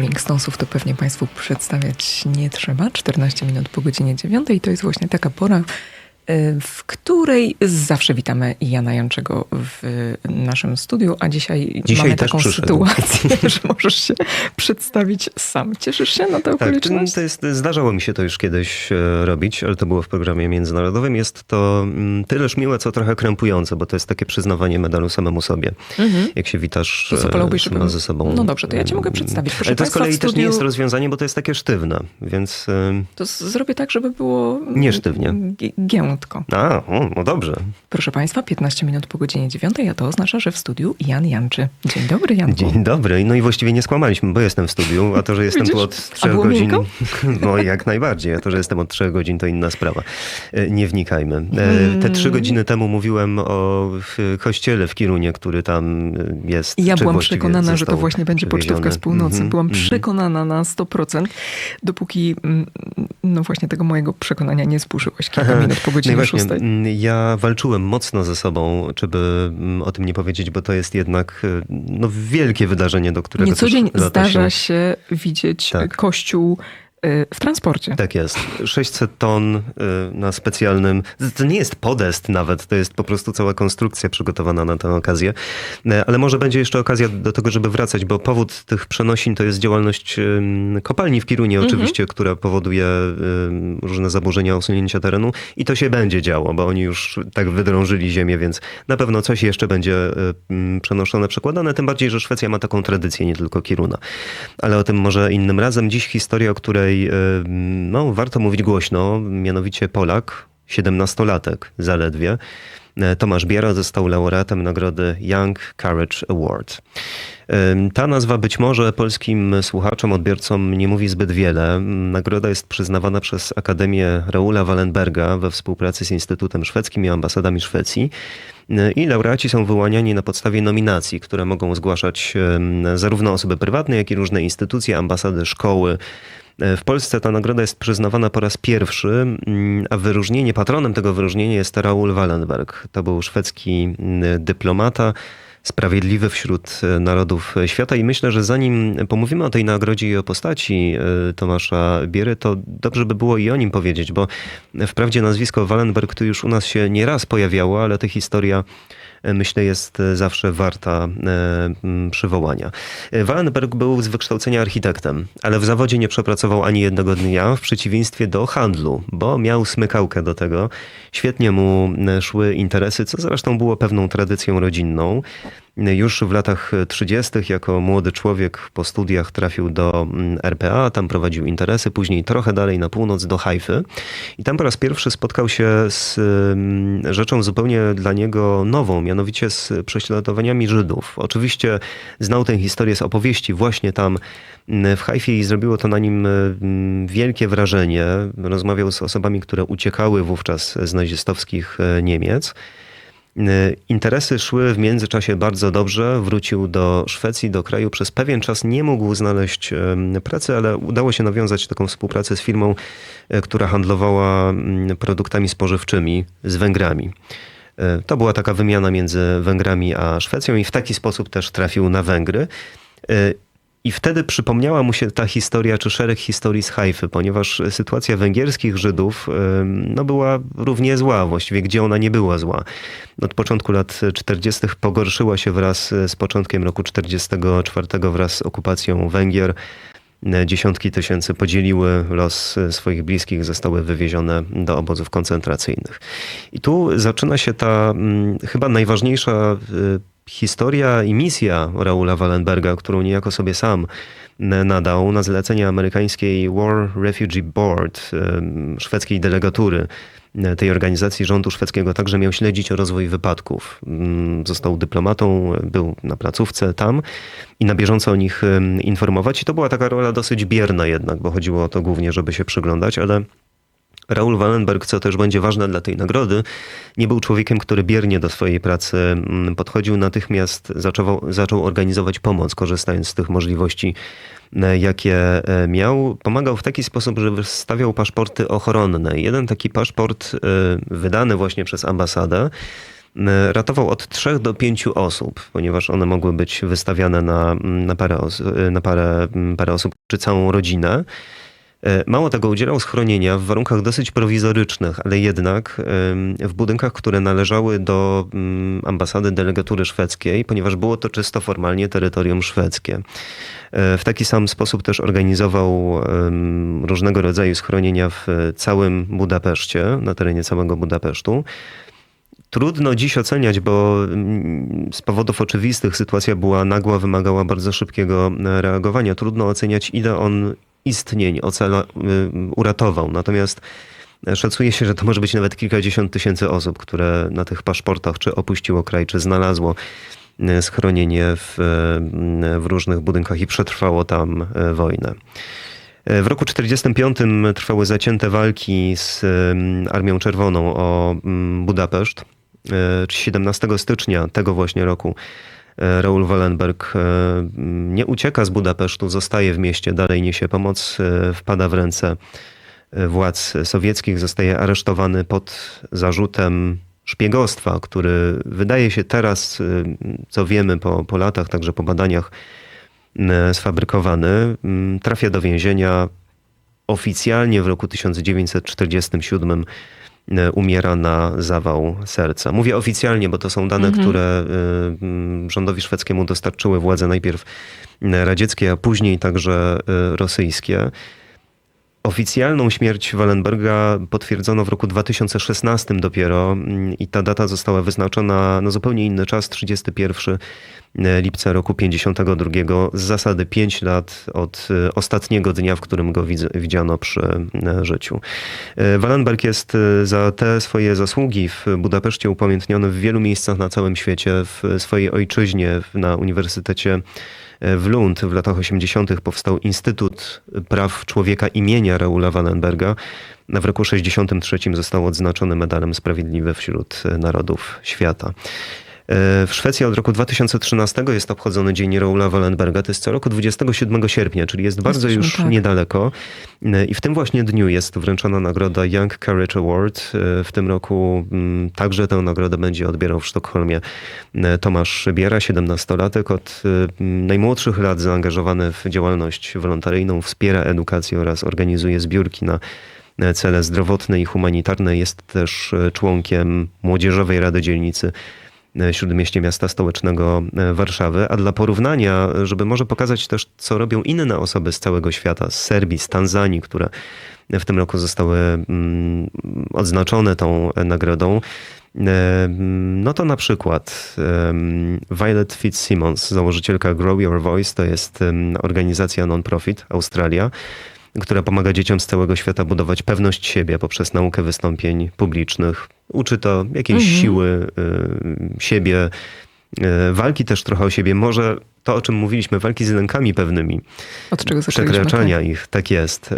Rolling Stonesów to pewnie Państwu przedstawiać nie trzeba. 14 minut po godzinie 9 i to jest właśnie taka pora, w której zawsze witamy Jana Janczego w naszym studiu, a dzisiaj, Dzisiaj mamy taką przyszedł. sytuację, że możesz się przedstawić sam. Cieszysz się na tę Tak, okoliczność? to jest, zdarzało mi się to już kiedyś e, robić, ale to było w programie międzynarodowym. Jest to mm, tyleż miłe, co trochę krępujące, bo to jest takie przyznawanie medalu samemu sobie. Mhm. Jak się witasz To co, e, ze sobą. No dobrze, to ja cię mogę przedstawić. Proszę ale to z kolei w też nie studiu- jest rozwiązanie, bo to jest takie sztywne, więc... e, To zrobię tak, żeby było Nie sztywnie. gi- A, no dobrze. Proszę Państwa, 15 minut po godzinie 9, a to oznacza, że w studiu Jan Janczy. Dzień dobry, Janku. Dzień dobry. No i właściwie nie skłamaliśmy, bo jestem w studiu, a to, że jestem Widzisz? tu od A trzech było godzin. miękko? No jak najbardziej. A to, że jestem od trzech godzin, to inna sprawa. E, Nie wnikajmy. E, Hmm. Te trzy godziny temu mówiłem o kościele w Kirunie, który tam e, jest. Ja byłam przekonana, że to właśnie będzie pocztówka z północy. Mhm, Byłam mhm. przekonana na 100%, dopóki mm, no właśnie tego mojego przekonania nie zburzyłeś kilka minut po No właśnie, 6. mm, ja walczyłem mocno ze sobą, żeby mm, o tym nie powiedzieć, bo to jest jednak e, no, wielkie wydarzenie, do którego Nie co dzień zdarza się widzieć Tak. kościół y, w transporcie. Tak jest. 600 ton y, na specjalnym. To nie jest podest nawet, to jest po prostu cała konstrukcja przygotowana na tę okazję. E, Ale może będzie jeszcze okazja do tego, żeby wracać, bo powód tych przenosin to jest działalność kopalni w Kirunie, Mhm. oczywiście, która powoduje różne zaburzenia, usunięcia terenu i to się będzie działo, bo oni już tak wydrążyli ziemię, więc na pewno coś jeszcze będzie y, przenoszone, przekładane. Tym bardziej, że Szwecja ma taką tradycję, nie tylko Kiruna. Ale o tym może innym razem. Dziś historia, o której y, no, warto mówić głośno, mianowicie Polak, 17-latek zaledwie. E, Tomasz Biera został laureatem nagrody Young Courage Award. Ym, Ta nazwa być może polskim słuchaczom, odbiorcom nie mówi zbyt wiele. Nagroda jest przyznawana przez Akademię Raula Wallenberga we współpracy z Instytutem Szwedzkim i ambasadami Szwecji. I laureaci są wyłaniani na podstawie nominacji, które mogą zgłaszać zarówno osoby prywatne, jak i różne instytucje, ambasady, szkoły. E, W Polsce ta nagroda jest przyznawana po raz pierwszy, mm, a wyróżnienie, patronem tego wyróżnienia jest Raoul Wallenberg. To był szwedzki mm, dyplomata, sprawiedliwy wśród e, narodów świata i myślę, że zanim pomówimy o tej nagrodzie i o postaci e, Tomasza Biery, to dobrze by było i o nim powiedzieć, bo wprawdzie nazwisko Wallenberg tu już u nas się nieraz pojawiało, ale ta historia myślę jest e, zawsze warta e, przywołania. E, Wallenberg był z wykształcenia architektem, ale w zawodzie nie przepracował ani jednego dnia, w przeciwieństwie do handlu, bo miał smykałkę do tego. Świetnie mu e, szły interesy, co zresztą było pewną tradycją rodzinną. Już w latach 30. jako młody człowiek po studiach trafił do mm, RPA, tam prowadził interesy, później trochę dalej na północ do Hajfy i tam po raz pierwszy spotkał się z mm, rzeczą zupełnie dla niego nową, mianowicie z prześladowaniami Żydów. Oczywiście znał tę historię z opowieści właśnie tam mm, w Hajfie i zrobiło to na nim wielkie wrażenie. Rozmawiał z osobami, które uciekały wówczas z nazistowskich e, Niemiec. Y, Interesy szły w międzyczasie bardzo dobrze. Wrócił do Szwecji, do kraju. Przez pewien czas nie mógł znaleźć pracy, ale udało się nawiązać taką współpracę z firmą, e, która handlowała mm, produktami spożywczymi z Węgrami. E, To była taka wymiana między Węgrami a Szwecją i w taki sposób też trafił na Węgry. I wtedy przypomniała mu się ta historia, czy szereg historii z Hajfy, ponieważ sytuacja węgierskich Żydów no, była równie zła, właściwie gdzie ona nie była zła. Od początku lat 40. pogorszyła się wraz z początkiem roku 44 wraz z okupacją Węgier. Dziesiątki tysięcy podzieliły los swoich bliskich, zostały wywiezione do obozów koncentracyjnych. I tu zaczyna się ta mm, chyba najważniejsza y, historia i misja Raula Wallenberga, którą niejako sobie sam nadał na zlecenie amerykańskiej War Refugee Board, szwedzkiej delegatury tej organizacji rządu szwedzkiego, także miał śledzić rozwój wypadków. Ym, Został dyplomatą, był na placówce tam i na bieżąco o nich informować. I to była taka rola dosyć bierna jednak, bo chodziło o to głównie, żeby się przyglądać, ale Raul Wallenberg, co też będzie ważne dla tej nagrody, nie był człowiekiem, który biernie do swojej pracy mm, podchodził. Natychmiast zaczął, zaczął organizować pomoc, korzystając z tych możliwości, e, jakie e, miał. Pomagał w taki sposób, że wystawiał paszporty ochronne. Jeden taki paszport e, wydany właśnie przez ambasadę ratował od 3 do 5 osób, ponieważ one mogły być wystawiane na, na, parę, os- na parę, parę osób czy całą rodzinę. E, Mało tego, udzielał schronienia w warunkach dosyć prowizorycznych, ale jednak w budynkach, które należały do mm, ambasady delegatury szwedzkiej, ponieważ było to czysto formalnie terytorium szwedzkie. E, W taki sam sposób też organizował różnego rodzaju schronienia w całym Budapeszcie, na terenie całego Budapesztu. Trudno dziś oceniać, bo mm, z powodów oczywistych sytuacja była nagła, wymagała bardzo szybkiego e, reagowania. Trudno oceniać, ile on istnień ocala, y, uratował. Natomiast e, szacuje się, że to może być nawet kilkadziesiąt tysięcy osób, które na tych paszportach czy opuściło kraj, czy znalazło e, schronienie w, e, w różnych budynkach i przetrwało tam wojnę. W roku 1945 trwały zacięte walki z Armią Czerwoną o mm, Budapeszt. E, 17 stycznia tego właśnie roku e, Raoul Wallenberg e, nie ucieka z Budapesztu, zostaje w mieście, dalej niesie pomoc, e, wpada w ręce władz sowieckich, zostaje aresztowany pod zarzutem szpiegostwa, który wydaje się teraz, co wiemy po, po latach, także po badaniach, sfabrykowany. Trafia do więzienia. Oficjalnie w roku 1947 e, umiera na zawał serca. Mówię oficjalnie, bo to są dane, które e, rządowi szwedzkiemu dostarczyły władze najpierw e, radzieckie, a później także e, rosyjskie. Oficjalną śmierć Wallenberga potwierdzono w roku 2016 dopiero mm, i ta data została wyznaczona na zupełnie inny czas, 31 lipca roku 52 z zasady 5 lat od e, ostatniego dnia, w którym go widz- widziano przy e, życiu. E, Wallenberg jest e, za te swoje zasługi w Budapeszcie upamiętniony w wielu miejscach na całym świecie, w swojej ojczyźnie, na Uniwersytecie w Lund w latach 80. powstał Instytut Praw Człowieka imienia Raula Wallenberga. W roku 63 został odznaczony medalem Sprawiedliwy wśród Narodów Świata. E, W Szwecji od roku 2013 jest obchodzony Dzień Raula Wallenberga. To jest co roku 27 sierpnia, czyli jest bardzo Jesteśmy już tak. niedaleko. E, I w tym właśnie dniu jest wręczona nagroda Young Courage Award. E, W tym roku mm, także tę nagrodę będzie odbierał w Sztokholmie Tomasz Szybiera, 17-latek, od najmłodszych lat zaangażowany w działalność wolontaryjną, wspiera edukację oraz organizuje zbiórki na cele zdrowotne i humanitarne. Jest też członkiem Młodzieżowej Rady Dzielnicy Śródmieście Miasta Stołecznego e, Warszawy. A dla porównania, żeby może pokazać też, co robią inne osoby z całego świata, z Serbii, z Tanzanii, które w tym roku zostały mm, odznaczone tą e, nagrodą. E, No to na przykład em, Violet Fitzsimmons, założycielka Grow Your Voice, to jest organizacja non-profit Australia, która pomaga dzieciom z całego świata budować pewność siebie poprzez naukę wystąpień publicznych. Uczy to jakiejś Mhm. siły y, siebie, y, walki też trochę o siebie. Może to, o czym mówiliśmy, walki z lękami pewnymi, Od czego przekraczania ich, tak jest.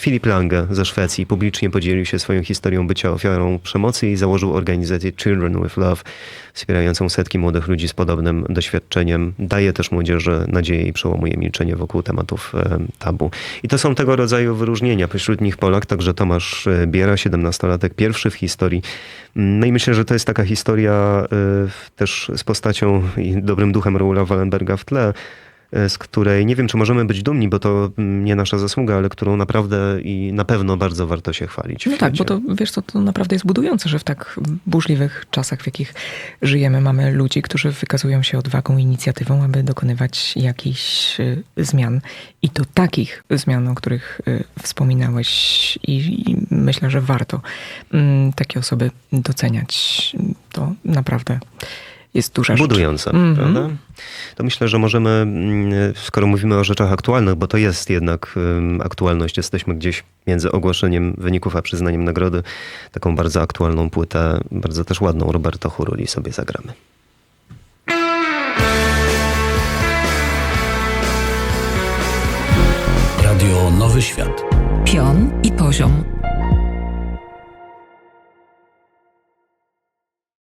Filip Lange ze Szwecji publicznie podzielił się swoją historią bycia ofiarą przemocy i założył organizację Children with Love, wspierającą setki młodych ludzi z podobnym doświadczeniem. Daje też młodzieży nadzieję i przełamuje milczenie wokół tematów em, tabu. I to są tego rodzaju wyróżnienia. Pośród nich Polak, także Tomasz e, Biera, 17-latek, pierwszy w historii. No i myślę, że to jest taka historia e, też z postacią i dobrym duchem Raula Wallenberga w tle, e, z której nie wiem, czy możemy być dumni, bo to mm, nie nasza zasługa, ale którą naprawdę i na pewno bardzo warto się chwalić. No tak, bo to wiesz co, to naprawdę jest budujące, że w tak burzliwych czasach, w jakich żyjemy, mamy ludzi, którzy wykazują się odwagą inicjatywą, aby dokonywać jakichś y, zmian. I to takich zmian, o których y, wspominałeś i, i myślę, że warto mm, takie osoby doceniać. To naprawdę jest duża rzecz. Budujące, Mhm. prawda? To myślę, że możemy, mm, skoro mówimy o rzeczach aktualnych, bo to jest jednak aktualność, jesteśmy gdzieś między ogłoszeniem wyników a przyznaniem nagrody, taką bardzo aktualną płytę, bardzo też ładną Roberto Huruli sobie zagramy. Radio Nowy Świat. Pion i poziom.